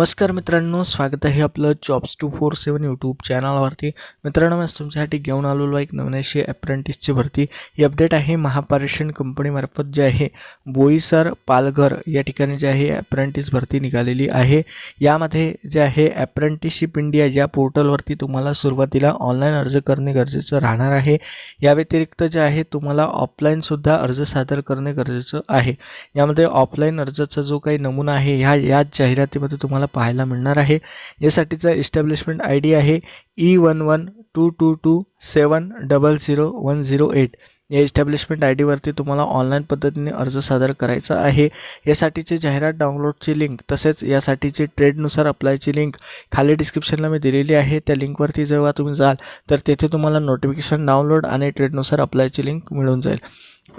नमस्कार मित्रांनो स्वागत आहे आपलं jobs two four seven YouTube चॅनलवरती मित्रांनो मी तुमच्यासाठी घेऊन आलेलो एक नवीन अशी अप्रेंटिसची भरती. ही अपडेट आहे महापारेषण कंपनीमार्फत जे आहे बोईसर पालघर या ठिकाणी जे आहे अप्रेंटिस भरती निघालेली आहे. यामध्ये जे आहे अप्रेंटिसशिप इंडिया या पोर्टलवरती तुम्हाला सुरुवातीला ऑनलाईन अर्ज करणे गरजेचं राहणार आहे. या व्यतिरिक्त जे आहे तुम्हाला ऑफलाईनसुद्धा अर्ज सादर करणे गरजेचं आहे. यामध्ये ऑफलाईन अर्जाचा जो काही नमुना आहे ह्या याच जाहिरातीमध्ये तुम्हाला पाहायला मिळणार आहे. यासाठीचा इस्टॅब्लिशमेंट आय डी आहे E one one two two two seven double zero one zero eight या इस्टॅब्लिशमेंट आय डीवरती तुम्हाला ऑनलाईन पद्धतीने अर्ज सादर करायचा आहे. यासाठीची जाहिरात डाउनलोडची लिंक तसेच यासाठीची ट्रेडनुसार अप्लायची लिंक खाली डिस्क्रिप्शनला मी दिलेली आहे. त्या लिंकवरती जेव्हा तुम्ही जाल तर तेथे तुम्हाला नोटिफिकेशन डाउनलोड आणि ट्रेडनुसार अप्लायची लिंक मिळून जाईल.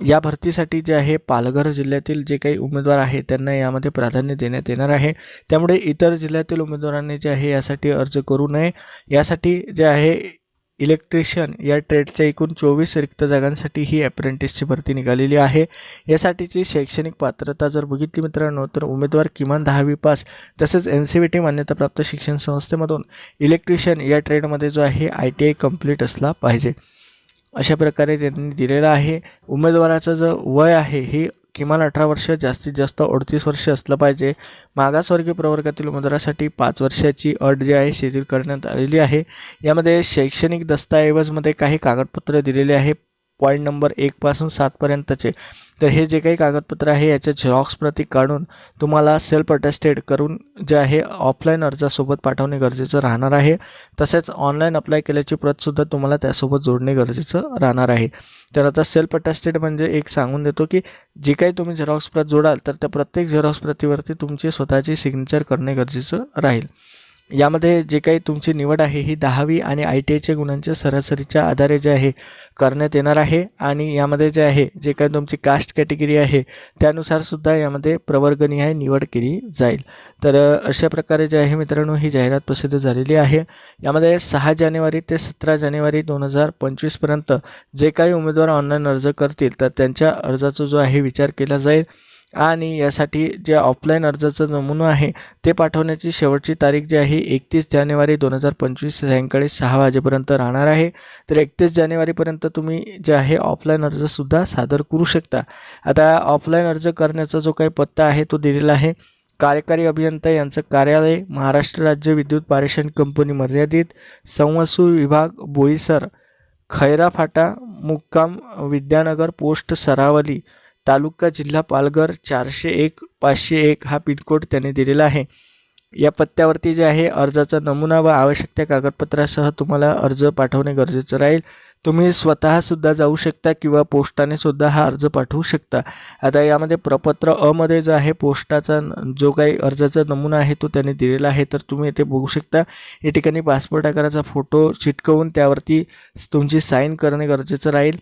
या भरतीसाठी जे आहे पालघर जिल्ह्यातील जे काही उमेदवार आहे त्यांना यामध्ये प्राधान्य देण्यात येणार आहे. त्यामुळे इतर जिल्ह्यातील उमेदवारांनी जे आहे यासाठी अर्ज करू नये. यासाठी जे आहे इलेक्ट्रिशियन या ट्रेडच्या एकूण चोवीस रिक्त जागांसाठी ही अप्रेंटिसची भरती निघालेली आहे. यासाठीची शैक्षणिक पात्रता जर बघितली मित्रांनो तर उमेदवार किमान दहावी पास तसेच एन सी बी टी मान्यताप्राप्त शिक्षण संस्थेमधून इलेक्ट्रिशियन या ट्रेडमध्ये जो आहे आय टी आय कंप्लीट असला पाहिजे. अशा प्रकारे त्यांनी दिलेलं आहे. उमेदवाराचं जो वय आहे हे किमान अठरा वर्ष जास्तीत जास्त अडतीस वर्ष असलं पाहिजे. मागासवर्गीय प्रवर्गातील उमेदवारासाठी पाच वर्षाची अट जी आहे शिथिल करण्यात आलेली आहे. यामध्ये शैक्षणिक दस्तऐवजमध्ये काही कागदपत्र दिलेले आहे. पॉईंट नंबर एकपासून सातपर्यंतचे तर हे जे काही कागदपत्र आहे याच्या झेरॉक्स प्रती काढून तुम्हाला सेल्फ अटेस्टेड करून जे आहे ऑफलाईन अर्जासोबत पाठवणे गरजेचं राहणार आहे. तसेच ऑनलाईन अप्लाय केल्याची प्रतसुद्धा तुम्हाला त्यासोबत जोडणे गरजेचं राहणार आहे. तर आता सेल्फ अटेस्टेड म्हणजे एक सांगून देतो की जी काही तुम्ही झेरॉक्स प्रत जोडाल तर त्या प्रत्येक झेरॉक्स प्रतीवरती तुमची स्वतःची सिग्नेचर करणे गरजेचं राहील. यामध्ये जे काही तुमची निवड आहे ही दहावी आणि आय टी आयच्या गुणांच्या सरासरीच्या आधारे जे आहे करण्यात येणार आहे. आणि यामध्ये जे आहे जे काही तुमची कास्ट कॅटेगरी आहे त्यानुसार सुद्धा यामध्ये प्रवर्गनिहाय निवड केली जाईल. तर अशा प्रकारे जे आहे मित्रांनो ही जाहिरात प्रसिद्ध झालेली आहे. यामध्ये सहा जानेवारी ते सतरा जानेवारी दोन हजार पंचवीसपर्यंत जे काही उमेदवार ऑनलाईन अर्ज करतील तर त्यांच्या अर्जाचा जो आहे विचार केला जाईल. आणि यासाठी जे ऑफलाईन अर्जाचा नमुना आहे ते पाठवण्याची शेवटची तारीख जी आहे एकतीस जानेवारी दोन हजार पंचवीस सायंकाळी सहा वाजेपर्यंत राहणार आहे. तर एकतीस जानेवारीपर्यंत तुम्ही जे आहे ऑफलाईन अर्जसुद्धा सादर करू शकता. आता ऑफलाईन अर्ज करण्याचा जो काही पत्ता आहे तो दिलेला आहे कार्यकारी अभियंता यांचं कार्यालय महाराष्ट्र राज्य विद्युत पारेषण कंपनी मर्यादित संवसू विभाग बोईसर खैरा फाटा मुक्काम विद्यानगर पोस्ट सरावली तालुका जिल्हा पालघर चारशे एक पाचशे एक हा पिनकोड त्यांनी दिलेला आहे. या पत्त्यावरती जे आहे अर्जाचा नमुना व आवश्यक त्या कागदपत्रासह तुम्हाला अर्ज पाठवणे गरजेचं राहील. तुम्ही स्वतःसुद्धा जाऊ शकता किंवा पोस्टाने सुद्धा हा अर्ज पाठवू शकता. आता यामध्ये प्रपत्र अमध्ये जो आहे पोस्टाचा जो काही अर्जाचा नमुना आहे तो त्याने दिलेला आहे. तर तुम्ही इथे बघू शकता या ठिकाणी पासपोर्ट आकाराचा फोटो चिटकवून त्यावरती तुमची साईन करणे गरजेचं राहील.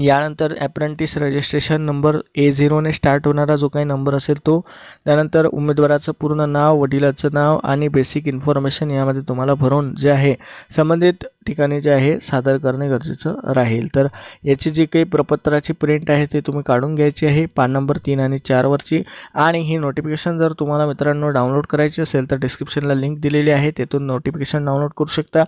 यानंतर ॲप्रेंटिस रजिस्ट्रेशन नंबर ए झिरोने स्टार्ट होणारा जो काही नंबर असेल तो त्यानंतर उमेदवाराचं पूर्ण नाव वडिलाचं नाव आणि बेसिक इन्फॉर्मेशन यामध्ये तुम्हाला भरून जे आहे संबंधित ठिकाणी जे आहे सादर करणे गरजेचं राहील. तर याची जी काही प्रपत्राची प्रिंट आहे ते तुम्ही काढून घ्यायची आहे पान नंबर तीन आणि चारवरची आणि ही नोटिफिकेशन जर तुम्हाला मित्रांनो डाउनलोड करायची असेल तर डिस्क्रिप्शनला लिंक दिलेली आहे तेथून नोटिफिकेशन डाउनलोड करू शकता.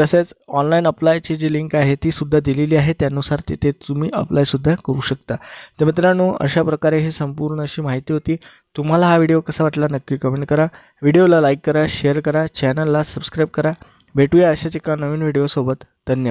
तसेच ऑनलाईन अप्लायची जी लिंक आहे ती सुद्धा दिलेली आहे त्यानुसार तिथे तुम्ही अप्लायसुद्धा करू शकता. तर मित्रांनो अशा प्रकारे ही संपूर्ण अशी माहिती होती. तुम्हाला हा व्हिडिओ कसा वाटला नक्की कमेंट करा. व्हिडिओला लाईक करा शेअर करा चॅनलला सबस्क्राईब करा. भेटूया अशाच एका नवीन व्हिडिओसोबत. धन्यवाद.